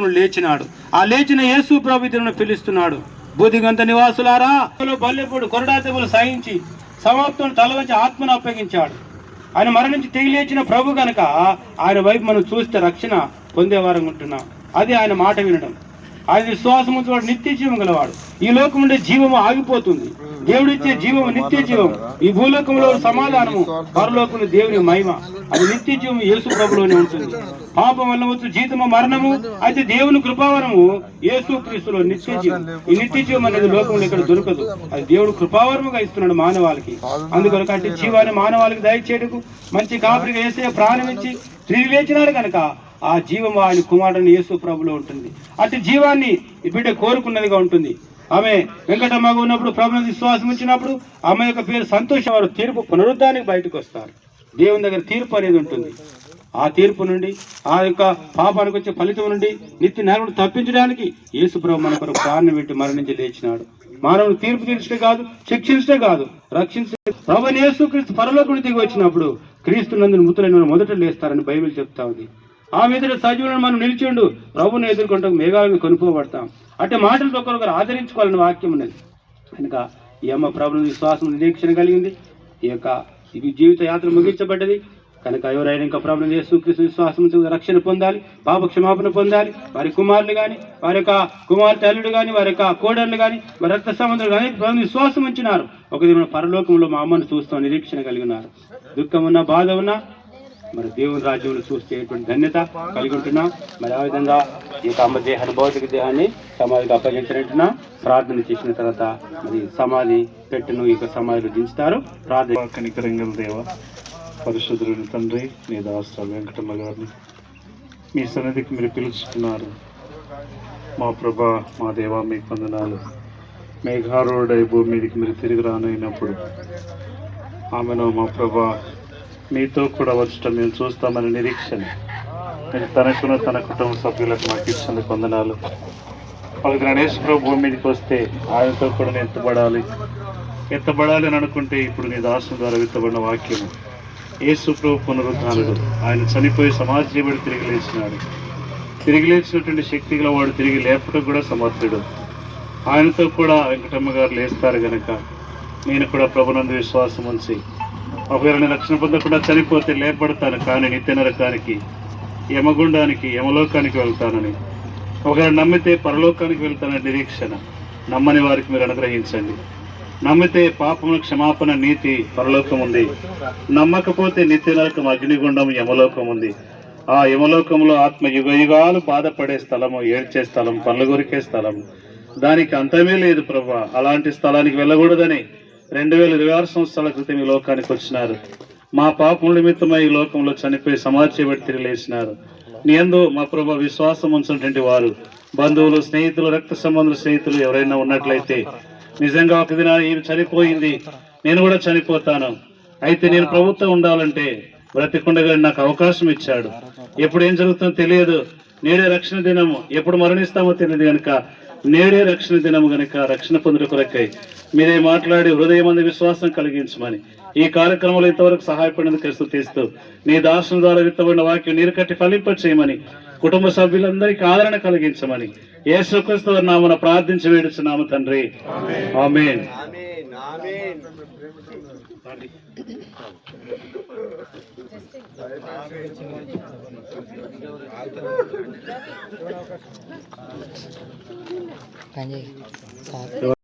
లేచినాడు. ఆ లేచిన యేసు ప్రభుత్వను పిలుస్తున్నాడు. బుద్ధిగంత నివాసులారా బల్లెప్పుడు కొరడా తెగులు సాయించి సమాప్తం తలవంచి ఆత్మను అప్పగించాడు. ఆయన మరణించి తెగిలేచిన ప్రభు గనక ఆయన వైపు మనం చూస్తే రక్షణ పొందేవారం ఉంటున్నాం. అది ఆయన మాట వినడం. ఆయన విశ్వాసం ఉంచేవాడు నిత్య జీవం గలవాడు. ఈ లోకం ఉండే జీవము ఆగిపోతుంది. దేవుడిచ్చే జీవము నిత్య జీవం. ఈ భూలోకంలో సమాధానము పరలోకంలో దేవుని మహిమ. అది నిత్య జీవం యేసు ప్రభులోనే ఉంటుంది. పాపం వల్ల వచ్చు జీతము మరణము అయితే దేవుని కృపావరము యేసు క్రీస్తులో నిత్య జీవం. ఈ నిత్య జీవం అనేది లోకంలో ఇక్కడ దొరకదు. అది దేవుడు కృపావరముగా ఇస్తున్నాడు మానవాళికి. అందుకొరకు అంటే జీవాన్ని మానవాళికి దయచేయడకు మంచి కాపురిగా వేసే ప్రాణం ఇచ్చి తిరిగి లేచినాడు కనుక ఆ జీవం ఆయన కుమారుని యేసు ప్రభులో ఉంటుంది. అటు జీవాన్ని బిడ్డ కోరుకున్నదిగా ఉంటుంది. ఆమె వెంకటమ్మగా ఉన్నప్పుడు ప్రభుని విశ్వాసం ఇచ్చినప్పుడు ఆమె యొక్క పేరు సంతోషం వారు తీర్పు పునరుద్ధానికి బయటకు వస్తారు. దేవుని దగ్గర తీర్పు అనేది ఉంటుంది. ఆ తీర్పు నుండి ఆ యొక్క పాపానికి వచ్చే ఫలితం నుండి నిత్య నరకుడు తప్పించడానికి యేసు ప్రభు మన కొరకు ప్రాణం పెట్టి మరణించి లేచినాడు. మానవుని తీర్పు తీర్చడే కాదు శిక్షించడే కాదు రక్షించే ప్రభు యేసు క్రీస్తు పరలోకుడు దిగి వచ్చినప్పుడు క్రీస్తు నందుని ముతులైన మొదట లేస్తారని బైబిల్ చెప్తా ఉంది. ఆ మీద సజీవులను మనం నిలిచిండు. ప్రభుని ఎదుర్కొంటాం మేఘాలను కొనుక్కోబడతాం అంటే మాటలతో ఒకరొకరు ఆదరించుకోవాలని వాక్యం ఉన్నది. కనుక ఈ అమ్మ ప్రభుని విశ్వాసం నిరీక్షణ కలిగింది. ఈ యొక్క ఇది జీవిత యాత్ర ముగించబడ్డది. కనుక ఎవరైనా ఇంకా ప్రభుత్వం చేస్తూ కృష్ణ విశ్వాసం రక్షణ పొందాలి పాప క్షమాపణ పొందాలి వారి కుమారులు కానీ వారి యొక్క కుమార్తె అల్లుడు కానీ వారి యొక్క కోడళ్ళు కానీ వారి రక్త సంబంధాలు కానీ ప్రభుత్వం విశ్వాసం ఉంచినారు. ఒక మన పరలోకంలో మా అమ్మను చూస్తాం నిరీక్షణ కలిగి ఉన్నారు దుఃఖం ఉన్నా బాధ ఉన్నా మరి దేవుని రాజ్యంలో చూసేటువంటి ధన్యత కలిగి ఉంటున్నాం. మరి ఆ విధంగా ఈ యొక్క అమ్మ దేహాన్ని భౌతిక దేహాన్ని సమాధికి అప్పగించినట్టున్నా ప్రార్థన చేసిన తర్వాత మరి సమాధి పెట్టును ఈ యొక్క సమాధిలో దించుతారు. ప్రార్థన కనికరంగల దేవ పరిశుద్ధుని తండ్రి మీ దాస్త వెంకటమ్మ గారిని మీ సన్నిధికి మీరు పిలుచుకున్నారు. మా ప్రభా మా దేవ మీకు వందనాలు. మేఘారోడై భూమి మీదకి మీరు తిరిగి రానైనప్పుడు ఆమెను మా ప్రభా మీతో కూడా వచ్చటం మేము చూస్తామని నిరీక్షణ. మీరు తనకును తన కుటుంబ సభ్యులకు మాకు ఇచ్చిన కొందనాలు వాళ్ళకి గణేష్ ప్రభు భూమి మీదకి వస్తే ఆయనతో కూడా నేను ఎత్తబడాలి. ఎత్తబడాలి అని అనుకుంటే ఇప్పుడు నీ దాసం ద్వారా విత్తబడిన వాక్యము యేసు ప్రభు పునరుద్ధానుడు. ఆయన చనిపోయి సమాజ జీవుడు తిరిగి లేచినాడు. తిరిగి లేచినటువంటి శక్తి గల వాడు తిరిగి లేపటం కూడా సమర్థుడు. ఆయనతో కూడా వెంకటమ్మ గారు లేస్తారు గనక నేను కూడా ప్రభునందు విశ్వాసం ఉంచి ఒకవేళ రక్షణ పొందకుండా చనిపోతే లేపడతాను కానీ నిత్య నరకానికి యమగుండానికి యమలోకానికి వెళ్తానని. ఒకవేళ నమ్మితే పరలోకానికి వెళ్తానని నిరీక్షణ. నమ్మని వారికి మీరు అనుగ్రహించండి. నమ్మితే పాపమును క్షమాపణ నీతి పరలోకం ఉంది. నమ్మకపోతే నిత్య నరకం అగ్నిగుండం యమలోకం ఉంది. ఆ యమలోకంలో ఆత్మ యుగ యుగాలు బాధపడే స్థలము ఏడ్చే స్థలం పనులగొరికే స్థలం. దానికి అంతమే లేదు ప్రభా. అలాంటి స్థలానికి వెళ్ళకూడదని రెండు వేల ఇరవై ఆరు సంవత్సరాల క్రితం ఈ లోకానికి వచ్చినారు. మా పాపం నిమిత్తమై ఈ లోకంలో చనిపోయి సమాధి తిరిగి లేచినారు. నీ మా ప్రభా విశ్వాసం ఉంచినటువంటి వారు బంధువులు స్నేహితులు రక్త సంబంధులు స్నేహితులు ఎవరైనా ఉన్నట్లయితే నిజంగా ఒక దిన ఈమె చనిపోయింది నేను కూడా చనిపోతాను. అయితే నేను ప్రభుత్వం ఉండాలంటే బ్రతికుండగా నాకు అవకాశం ఇచ్చాడు. ఎప్పుడు ఏం జరుగుతుందో తెలియదు. నేడే రక్షణ దినము. ఎప్పుడు మరణిస్తామో తెలియదు కనుక నేడే రక్షణ దినము గనుక రక్షణ పొందుట కొరకై మీరే మాట్లాడి హృదయమంది విశ్వాసం కలిగించమని ఈ కార్యక్రమంలో ఇంతవరకు సహాయపడినందుకు స్థుతిస్తూ నీ దాసుని ద్వారా విత్తబడిన వాక్యం నీరు కట్టి ఫలింప చేయమని కుటుంబ సభ్యులందరికీ ఆదరణ కలిగించమని యేసుక్రీస్తు నామన ప్రార్థించి వేడుచున్నాము తండ్రి. ఆమేన్. 赶紧，好。